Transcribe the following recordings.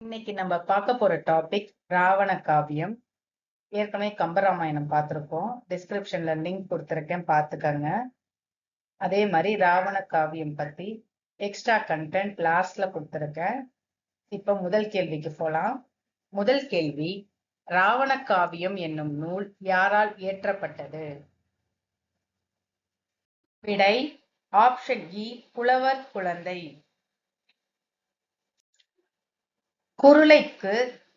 இன்னைக்கு நம்ம பார்க்க போற டாபிக் ராவண காவியம். ஏற்கனவே கம்பராமாயணம் பார்த்துருக்கோம். டிஸ்கிரிப்ஷன்ல லிங்க் கொடுத்துருக்கேன். பார்த்துக்கங்க. அதே மாதிரி ராவண காவியம் பத்தி எக்ஸ்ட்ரா கண்டென்ட் லாஸ்ட்ல கொடுத்துருக்கேன். இப்ப முதல் கேள்விக்கு போலாம். முதல் கேள்வி ராவண காவியம் என்னும் நூல் யாரால் இயற்றப்பட்டது? விடை ஆப்ஷன் இ e, புலவர் குழந்தை. குருளைக்கு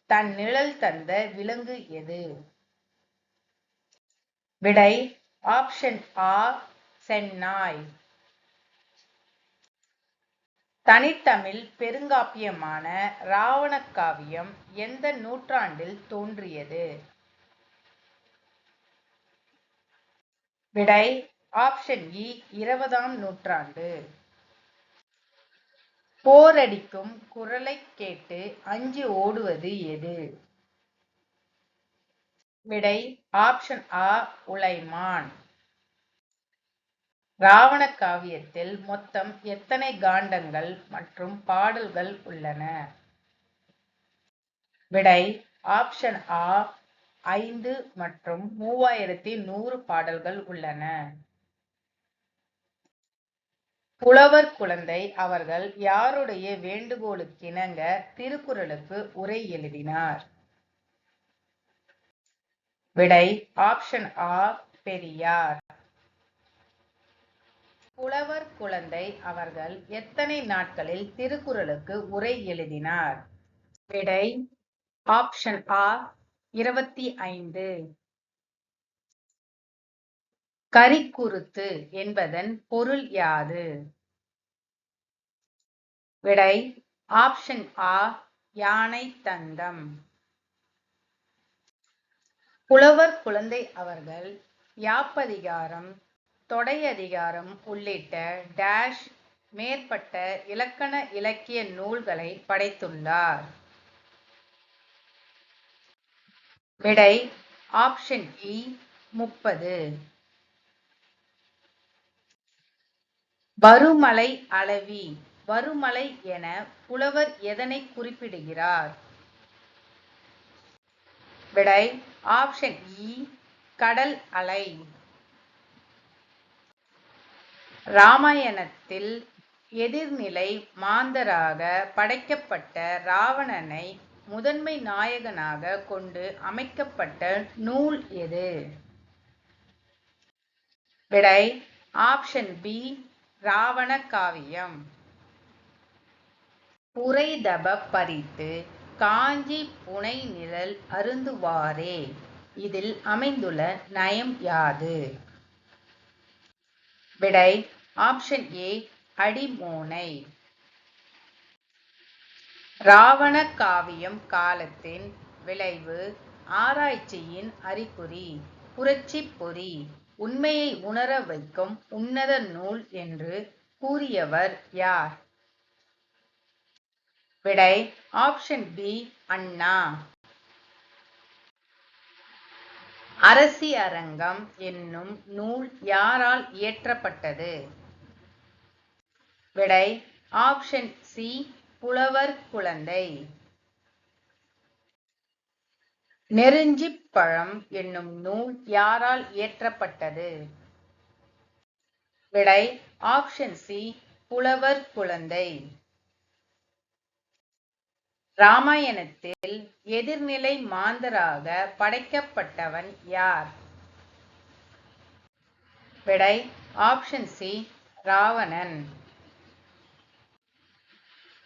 தன் நிழல் தந்த விலங்கு எது? விடை ஆப்ஷன் ஆ சென்னாய் தனித்தமிழ் பெருங்காப்பியமான ராவண காவியம் எந்த நூற்றாண்டில் தோன்றியது? விடை ஆப்ஷன் இ e, இருபதாம் நூற்றாண்டு. போரடிக்கும் குரலைக் கேட்டு அஞ்சி ஓடுவது எது? விடை ஆப்ஷன் ஆ உலைமான். ராவண காவியத்தில் மொத்தம் எத்தனை காண்டங்கள் மற்றும் பாடல்கள் உள்ளன? விடை ஆப்ஷன் ஆ ஐந்து மற்றும் மூவாயிரத்தி நூறு பாடல்கள் உள்ளன. புலவர் குழந்தை அவர்கள் யாருடைய வேண்டுகோளுக்கிணங்க திருக்குறளுக்கு உரை எழுதினார்? விடை ஆப்ஷன் ஆ பெரியார். புலவர் குழந்தை அவர்கள் எத்தனை நாட்களில் திருக்குறளுக்கு உரை எழுதினார்? விடை ஆப்ஷன் ஆ இருபத்தி ஐந்து. கரிக்குருத்து என்பதன் பொருள் யாது? விடை ஆப்ஷன் ஆ யானை தந்தம் புலவர் குழந்தை அவர்கள் யாப்பதிகாரம் தொடையதிகாரம் உள்ளிட்ட டேஷ் மேற்பட்ட இலக்கண இலக்கிய நூல்களை படைத்துள்ளார். விடை ஆப்ஷன் இ e, முப்பது. வருமலை அளவி. வருமலை என புலவர் எதனை குறிப்பிடுகிறார்? விடை ஆப்ஷன் இ e, கடல் அலை. ராமாயணத்தில் எதிர்நிலை மாந்தராக படைக்கப்பட்ட ராவணனை முதன்மை நாயகனாக கொண்டு அமைக்கப்பட்ட நூல் எது? விடை ஆப்ஷன் பி ராவண காவியம் புரைதப பறித்து காஞ்சி புனை நிழல் அருந்துவாரே. இதில் அமைந்துள்ள நயம் யாது? விடை ஆப்ஷன் ஏ அடிமோனை. ராவண காவியம் காலத்தின் விளைவு ஆராய்ச்சியின் அறிகுறி புரட்சி பொறி. உண்மையை உணர வைக்கும் உன்னத நூல் என்று கூறியவர் யார்? விடை ஆப்ஷன் பி அண்ணா. அரசி அரங்கம் என்னும் நூல் யாரால் இயற்றப்பட்டது? விடை ஆப்ஷன் சி புலவர் குழந்தை. நெருஞ்சிப் பழம் என்னும் நூல் யாரால் இயற்றப்பட்டது? விடை ஆப்ஷன் சி புலவர் குழந்தை. ராமாயணத்தில் எதிர்நிலை மாந்தராக படைக்கப்பட்டவன் யார்? விடை ஆப்ஷன் சி ராவணன்.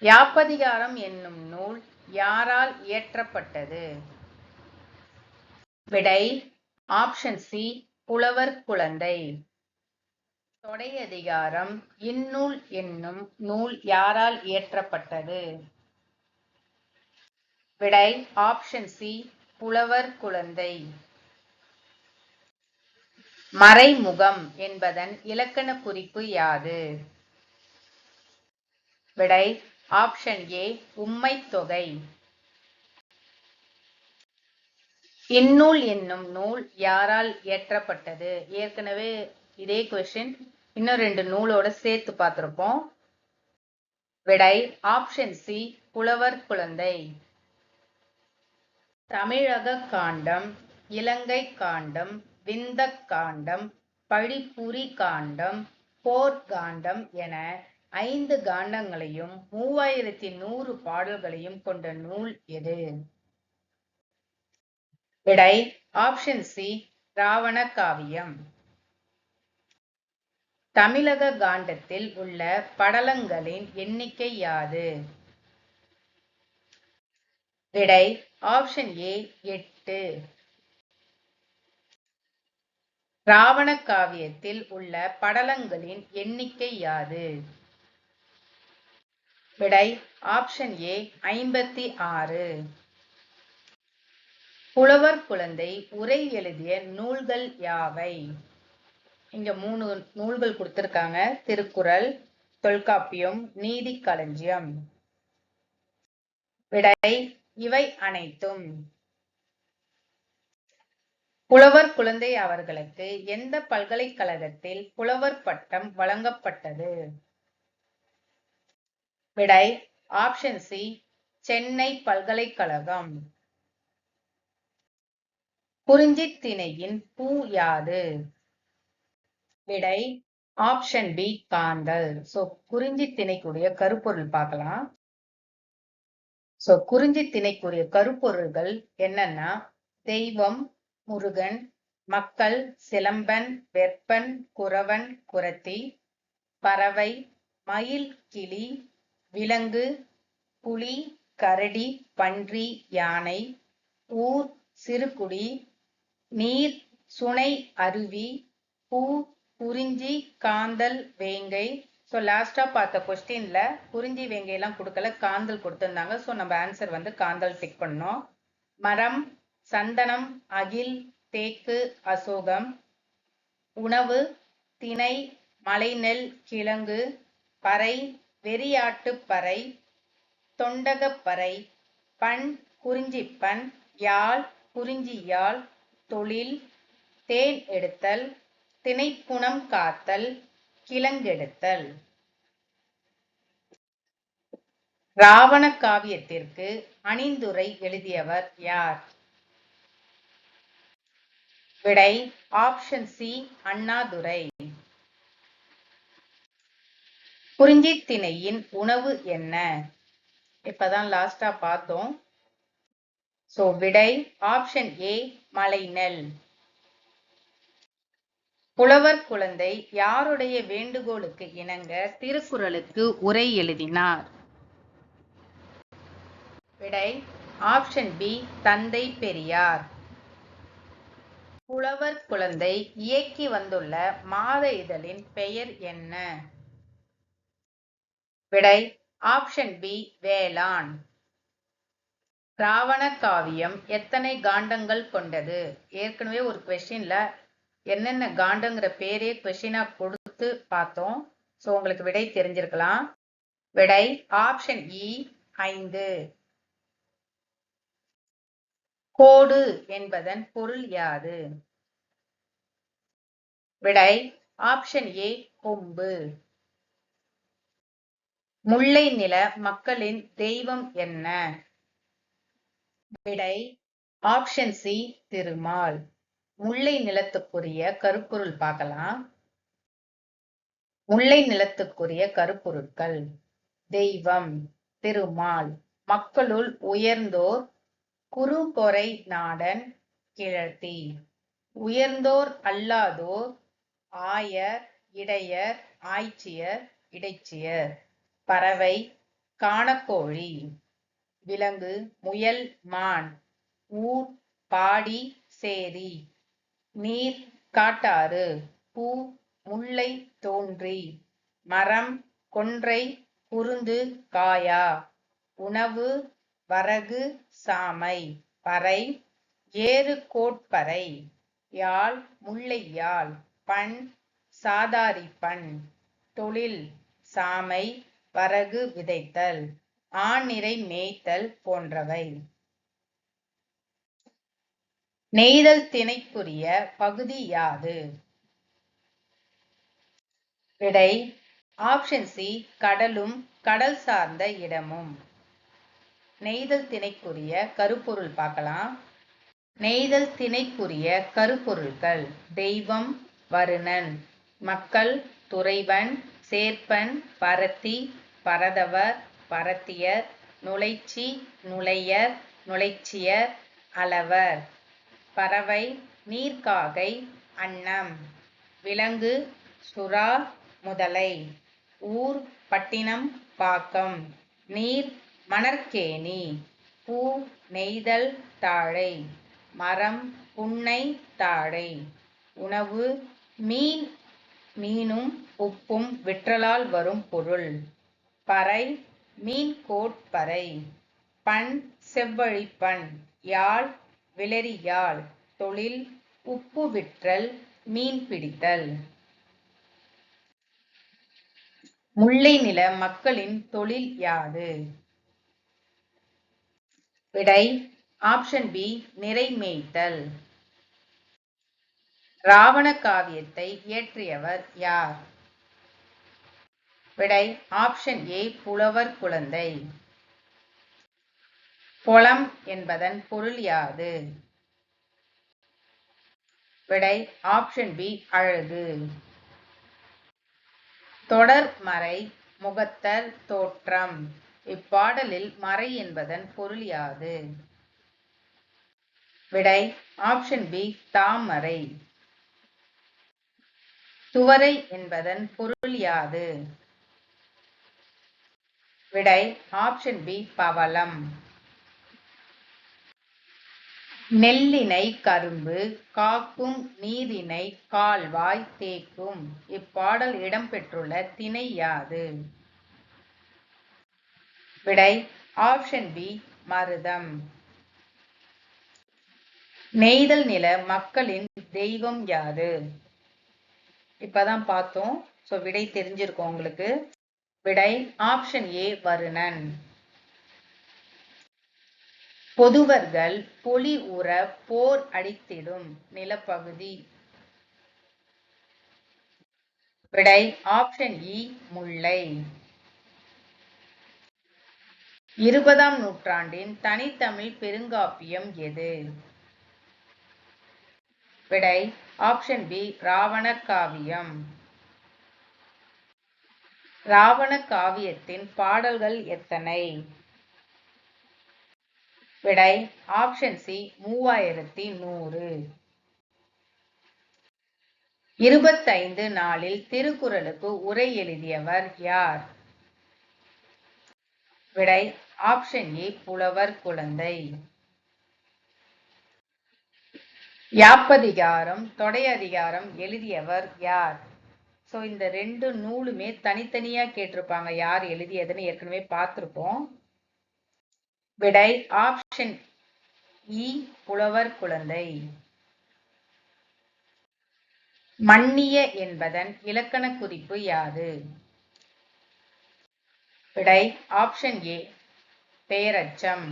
யாப்பதிகாரம் என்னும் நூல் யாரால் இயற்றப்பட்டது? விடை ஆப்ஷன் சி புலவர் குழந்தை. தொடையதிகாரம் இந்நூல் என்னும் நூல் யாரால் இயற்றப்பட்டது? விடை ஆப்ஷன் சி புலவர் குழந்தை. மறைமுகம் என்பதன் இலக்கண குறிப்பு யாது? விடை ஆப்ஷன் ஏ உம்மை தொகை. இந்நூல் என்னும் நூல் யாரால் இயற்றப்பட்டது? ஏற்கனவே இதே கொஸ்டின் இன்னும் ரெண்டு நூலோட சேர்த்து பார்த்திருப்போம். விடை ஆப்ஷன் சி புலவர் குழந்தை. தமிழக காண்டம் இலங்கை காண்டம் விந்தக் காண்டம் பழிப்புரி காண்டம் போர்க்காண்டம் என ஐந்து காண்டங்களையும் மூவாயிரத்தி நூறு பாடல்களையும் கொண்ட நூல் எது? விடை ஆப்ஷன் சி ராவண காவியம் தமிழக காண்டத்தில் உள்ள படலங்களின் எண்ணிக்கை யாது? விடை ஆப்ஷன் ஏ எட்டு. ராவண காவியத்தில் உள்ள படலங்களின் எண்ணிக்கை யாது? விடை ஆப்ஷன் ஏ ஐம்பத்தி ஆறு. புலவர் குழந்தை உரை எழுதிய நூல்கள் யாவை? இங்க மூணு நூல்கள் கொடுத்திருக்காங்க. திருக்குறள் தொல்காப்பியம் நீதி களஞ்சியம். விடை இவை அனைத்தும். புலவர் குழந்தை அவர்களுக்கு எந்த பல்கலைக்கழகத்தில் புலவர் பட்டம் வழங்கப்பட்டது? விடை ஆப்ஷன் சி சென்னை பல்கலைக்கழகம். குறிஞ்சி திணையின் பூ யாது? விடை ஆப்ஷன் பி காந்தல். சோ குறிஞ்சி திணைக்குரிய கருப்பொருள் பார்க்கலாம். சோ குறிஞ்சி திணைக்குரிய கருப்பொருள்கள் என்னன்னா தெய்வம் முருகன் மக்கள் சிலம்பன் வெப்பன் குறவன் குரத்தி பறவை மயில் கிளி விலங்கு புலி கரடி பன்றி யானை ஊர் சிறுகுடி நீர் சுனை அருவி பூ குறிஞ்சி காந்தல் வேங்கை. ஸோ லாஸ்டா பார்த்த கொஸ்டினில் குறிஞ்சி வேங்கை எல்லாம் கொடுக்கல காந்தல் கொடுத்துருந்தாங்க. ஸோ நம்ம ஆன்சர் வந்து காந்தல் டிக் பண்ணோம். மரம் சந்தனம் அகில் தேக்கு அசோகம். உணவு திணை மலைநெல் கிழங்கு. பறை வெறியாட்டு பறை. தொண்டகப்பறை பண் குறிஞ்சிப்பண் யாழ் குறிஞ்சி யாழ் தொழில் தேன் எடுத்தல் திணைப்புணம் காத்தல் கிழங்கெடுத்தல். ராவண காவியத்திற்கு அணிந்துரை எழுதியவர் யார்? விடை ஆப்ஷன் சி அண்ணாதுரை. குறிஞ்சி திணையின் உணவு என்ன? இப்பதான் லாஸ்டா பார்த்தோம். சோ விடை ஆப்ஷன் ஏ மலைநெல் புலவர் குழந்தை யாருடைய வேண்டுகோளுக்கு இணங்க திருக்குறளுக்கு உரை எழுதினார்? விடை ஆப்ஷன் பி தந்தை பெரியார். புலவர் குழந்தை இயக்கி வந்துள்ள மாத இதழின் பெயர் என்ன? விடை ஆப்ஷன் பி வேளாண். ராவண காவியம் எத்தனை காண்டங்கள் கொண்டது? ஏற்கனவே ஒரு கொஷின்ல என்னென்ன காண்டங்கிற பேரே கொஷினா கொடுத்து பார்த்தோம். ஸோ உங்களுக்கு விடை தெரிஞ்சிருக்கலாம். விடை ஆப்ஷன் இ e, ஐந்து. கோடு என்பதன் பொருள் யாது? விடை ஆப்ஷன் ஏ கொம்பு. முல்லை நில மக்களின் தெய்வம் என்ன? விடை ஆப்ஷன் சி திருமால். முல்லை நிலத்துக்குரிய கருப்பொருள் பார்க்கலாம். முல்லை நிலத்துக்குரிய கருப்பொருட்கள். தெய்வம் திருமால். மக்களுள் உயர்ந்தோர் குறுகொறை நாடன் கிழத்தி உயர்ந்தோர் அல்லாதோர் ஆயர் இடையர் ஆய்ச்சியர் இடைச்சியர். பறவை காணக்கோழி. விலங்கு முயல் மான் ஊர் பாடி சேரி நீர் காட்டாறு பூ முல்லை தோன்றி மரம் கொன்றை குருந்து காயா உணவு வரகு சாமை பறை ஏறு கோட்பறை யாழ் முல்லை யாழ் பண் சாதாரி பண் தொழில் சாமை வரகு விதைத்தல். ஆநிறை மேய்த்தல் போன்றவை. நெய்தல் திணைக்குரிய பகுதி யாது? விடை ஆப்ஷன் சி கடலும் கடல் சார்ந்த இடமும். நெய்தல் திணைக்குரிய கருப்பொருள் பார்க்கலாம். நெய்தல் திணைக்குரிய கருப்பொருள்கள் தெய்வம் வருணன் மக்கள் துறைவன் சேர்ப்பன் பரத்தி பரதவர் பரத்தியர் நுழைச்சி நுழையர் நுழைச்சியர் அளவர். பறவை நீர்க்காகை அன்னம். விலங்கு சுறா முதலை. ஊர் பட்டினம் பாக்கம். நீர் மணற்கேணி. பூ நெய்தல் தாழை. மரம் புன்னை தாழை. உணவு மீன் மீனும் உப்பும் விற்றலால் வரும் பொருள். பறை மீன் கோட்பறை பண் செவ்வழிப்பண் யாழ் விளரி யாழ். தொழில் உப்பு விற்றல் மீன் பிடித்தல். முல்லை நில மக்களின் தொழில் யாது? விடை ஆப்ஷன் பி நிறை மேய்த்தல். ராவண காவியத்தை இயற்றியவர் யார்? விடை ஆப்ஷன் ஏ புலவர் குழந்தை. பொலம் என்பதன் பொருள் யாது? விடை ஆப்ஷன் பி அழகு. தொடர் மறை முகத்தர் தோற்றம். இப்பாடலில் மறை என்பதன் பொருள் யாது? விடை ஆப்ஷன் பி தாமரை. துவரை என்பதன் பொருள் யாது? விடை ஆப்ஷன் பி பவளம். நெல்லினை கரும்பு காக்கும் நீரினை கால்வாய் தேக்கும் இப்பாடல் இடம்பெற்றுள்ள திணை யாது? விடை ஆப்ஷன் பி மருதம். நெய்தல் நில மக்களின் தெய்வம் யாது? இப்பதான் பார்த்தோம். சோ விடை தெரிஞ்சிருக்கும் உங்களுக்கு. விடை ஆப்ஷன் ஏ வருணன். பொதுவர்கள் பொலி உற போர் அடித்திடும் நிலப்பகுதி. விடை ஆப்ஷன் இ e முல்லை. இருபதாம் நூற்றாண்டின் தனித்தமிழ் பெருங்காப்பியம் எது? விடை ஆப்ஷன் பி ராவண காவியம். ராவண காவியத்தின் பாடல்கள் எத்தனை? விடை ஆப்ஷன் சி மூவாயிரத்தி நூறு. இருபத்தைந்து நாளில் திருக்குறளுக்கு உரை எழுதியவர் யார்? விடை ஆப்ஷன் ஏ புலவர் குழந்தை. யாப்பதிகாரம் தொடை அதிகாரம் எழுதியவர் யார்? ஸோ இந்த ரெண்டு நூலுமே தனித்தனியா கேட்டிருப்பாங்க. யார் எழுதியதுன்னு ஏற்கனவே பார்த்திருப்போம். விடை ஆப்ஷன் இ e, புலவர் குழந்தை. மன்னிய என்பதன் இலக்கண குறிப்பு யாது? விடை ஆப்ஷன் ஏ பேரச்சம்.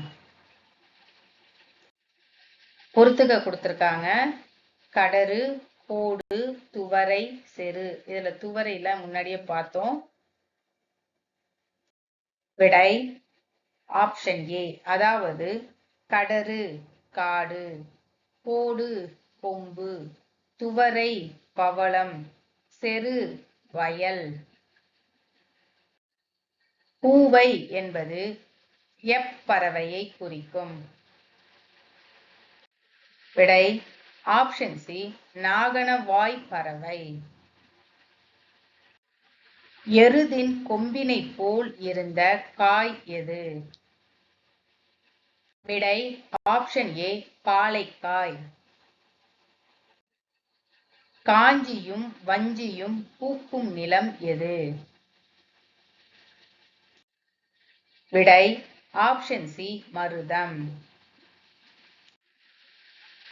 பொறுத்துக்க கொடுத்துருக்காங்க. கடறு கோடு துவரை செரு. இதுல துவரையில முன்னாடியே பார்த்தோம். விடை ஆப்ஷன் ஏ அதாவது கடறு காடு கோடு கொம்பு துவரை பவளம் செரு வயல். பூவை என்பது எப்பறவையை குறிக்கும். விடை ஆப்ஷன் சி நாகனவாய் பறவை எருதின் கொம்பினை போல் இருந்த காய் எது? விடை ஆப்ஷன் ஏ பாலைக்காய். காஞ்சியும் வஞ்சியும் பூக்கும் நிலம் எது? விடை ஆப்ஷன் சி மருதம்.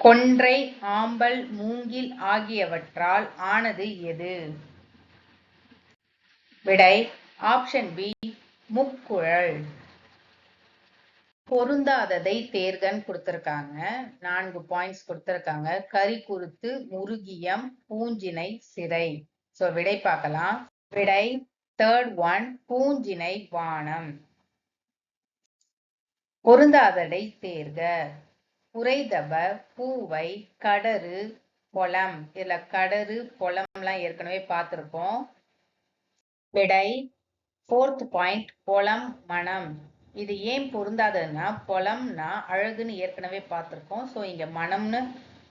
கொன்றை ஆம்பல் மூங்கில் ஆகியவற்றால் ஆனது எது? விடை ஆப்ஷன் பி முக்குழல். பொருந்தாததை தேர்கன் கொடுத்திருக்காங்க. நான்கு பாயிண்ட்ஸ் கொடுத்திருக்காங்க. கரி குருத்து முருகியம் பூஞ்சினை சிறை. சோ விடை பார்க்கலாம். விடை தேர்ட் ஒன் பூஞ்சினை வானம். பொருந்தாதடை தேர்க. புரைதப பூவை கடறு பொலம். இதுல கடறு பொலம்லாம் ஏற்கனவே பார்த்துருக்கோம் விடை ஃபோர்த் பாயிண்ட் பொலம் மனம். இது ஏன் பொருந்தாதுன்னா பொலம்னா அழகுன்னு ஏற்கனவே பார்த்துருக்கோம். ஸோ இங்க மனம்னு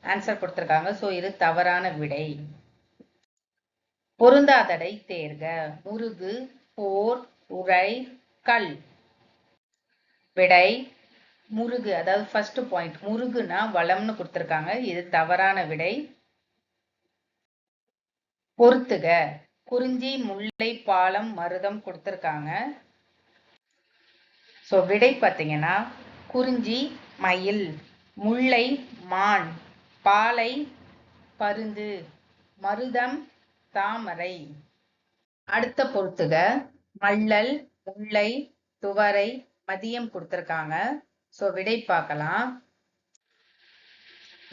ஆன்சர் கொடுத்துருக்காங்க. ஸோ இது தவறான விடை. பொருந்தாதடை தேர்க. முருகு போர் உரை கல். விடை முருகு அதாவது ஃபர்ஸ்ட் பாயிண்ட் முருகுனா வளம்னு கொடுத்துருக்காங்க. இது தவறான விடை. பொறுத்துக. குறிஞ்சி முல்லை பாலம் மருதம் கொடுத்திருக்காங்க. ஸோ விடை பார்த்தீங்கன்னா குறிஞ்சி மயில் முல்லை மான் பாலை பருந்து மருதம் தாமரை. அடுத்த பொறுத்துக. மல்லல் முல்லை துவரை மதியம் கொடுத்துருக்காங்க. ஸோ விடை பார்க்கலாம்.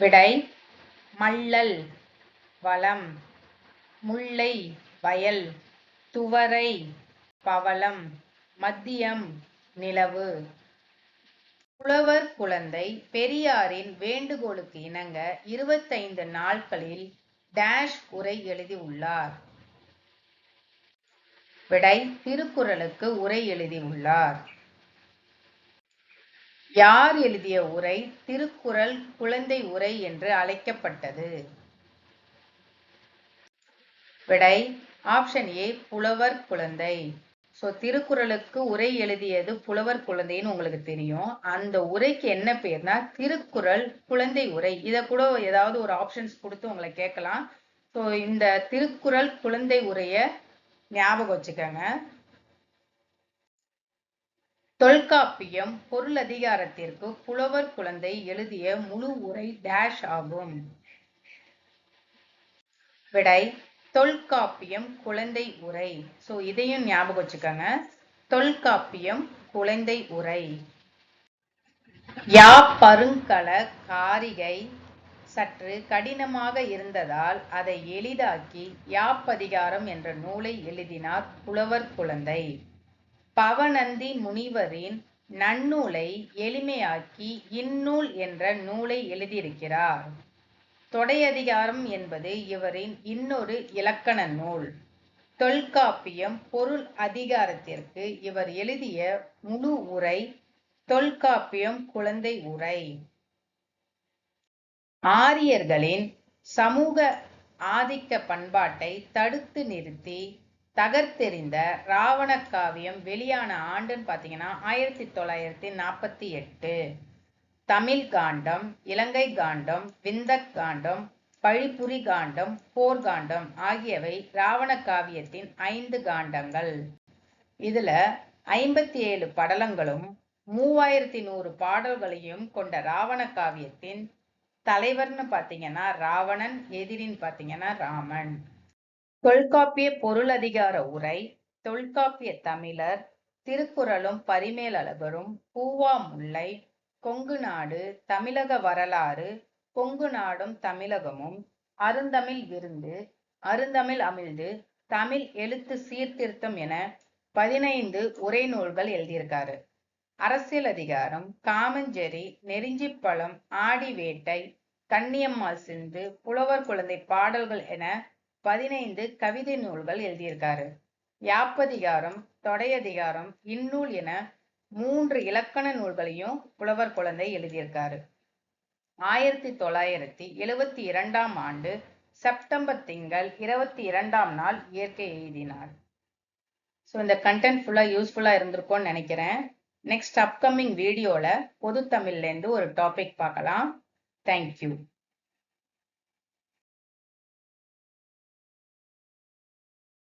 விடை மல்லல் வளம் முல்லை வயல் துவரை பவளம் மத்தியம் நிலவு. புலவர் குழந்தை பெரியாரின் வேண்டுகோளுக்கு இணங்க இருபத்தைந்து நாட்களில் டேஷ் உரை எழுதி உள்ளார். விடை திருக்குறளுக்கு உரை எழுதியுள்ளார் யார் எழுதிய உரை? திருக்குறள் குழந்தை உரை என்று அழைக்கப்பட்டது. விடை ஆப்ஷன் ஏ புலவர் குழந்தை. ஸோ திருக்குறளுக்கு உரை எழுதியது புலவர் குழந்தைன்னு உங்களுக்கு தெரியும். அந்த உரைக்கு என்ன பேர்னா திருக்குறள் குழந்தை உரை. இதை கூட ஏதாவது ஒரு ஆப்ஷன்ஸ் கொடுத்து உங்களை கேட்கலாம். ஸோ இந்த திருக்குறள் குழந்தை உரைய ஞாபகம் வச்சுக்கோங்க. தொல்காப்பியம் பொருள் அதிகாரத்திற்கு புலவர் குழந்தை எழுதிய முழு உரை டேஷ் ஆகும். விடை தொல்காப்பியம் குழந்தை உரை. சோ இதையும் ஞாபகம் வச்சுக்கோங்க. தொல்காப்பியம் குழந்தை உரை. யா பருங்கல காரிகை சற்று கடினமாக இருந்ததால் அதை எளிதாக்கி யாப்பதிகாரம் என்ற நூலை எழுதினார் புலவர் குழந்தை. பவனந்தி முனிவரின் நன்னூலை எளிமையாக்கி இந்நூல் என்ற நூலை எழுதியிருக்கிறார். தொடையதிகாரம் என்பது இவரின் இன்னொரு இலக்கண நூல். தொல்காப்பியம் பொருள் அதிகாரத்திற்கு இவர் எழுதிய முழு உரை தொல்காப்பியம் குழந்தை உரை. ஆரியர்களின் சமூக ஆதிக்க பண்பாட்டை தடுத்து நிறுத்தி தகர்த்தெறிந்த ராவண காவியம் வெளியான ஆண்டுன்னு பார்த்தீங்கன்னா ஆயிரத்தி தொள்ளாயிரத்தி நாற்பத்தி எட்டு. தமிழ் காண்டம் இலங்கை காண்டம் விந்தக் காண்டம் பழிப்புரி காண்டம் போர்காண்டம் ஆகியவை ராவண காவியத்தின் ஐந்து காண்டங்கள். இதுல ஐம்பத்தி ஏழு படலங்களும் மூவாயிரத்தி நூறு பாடல்களையும் கொண்ட ராவண காவியத்தின் தலைவர்னு பார்த்தீங்கன்னா ராவணன் எதிரின்னு பார்த்தீங்கன்னா ராமன். தொல்காப்பிய பொருள் அதிகார உரை தொல்காப்பிய தமிழர் திருக்குறளும் பரிமேலழகரும் பூவா முல்லை கொங்கு நாடு தமிழக வரலாறு கொங்கு நாடும் தமிழகமும் அருந்தமிழ் விருந்து அருந்தமிழ் அமிழ்து தமிழ் எழுத்து சீர்திருத்தம் என பதினைந்து உரை நூல்கள் எழுதியிருக்காரு. அரசியல் அதிகாரம் காமஞ்சேரி நெறிஞ்சிப்பழம் ஆடி வேட்டை கண்ணியம்மாள் சிந்து புலவர் குழந்தை பாடல்கள் என பதினைந்து கவிதை நூல்கள் எழுதியிருக்காரு. யாப்பதிகாரம் தொடையதிகாரம் இந்நூல் என மூன்று இலக்கண நூல்களையும் புலவர் குழந்தை எழுதியிருக்காரு. ஆயிரத்தி தொள்ளாயிரத்தி எழுவத்தி இரண்டாம் ஆண்டு செப்டம்பர் திங்கள் இருபத்தி இரண்டாம் நாள் இயற்கை எழுதினார். ஸோ இந்த கண்டென்ட் ஃபுல்லாக யூஸ்ஃபுல்லாக இருந்திருக்கும்னு நினைக்கிறேன். நெக்ஸ்ட் அப்கமிங் வீடியோவில் பொது தமிழ்லேருந்து ஒரு டாபிக் பார்க்கலாம். தேங்க்யூ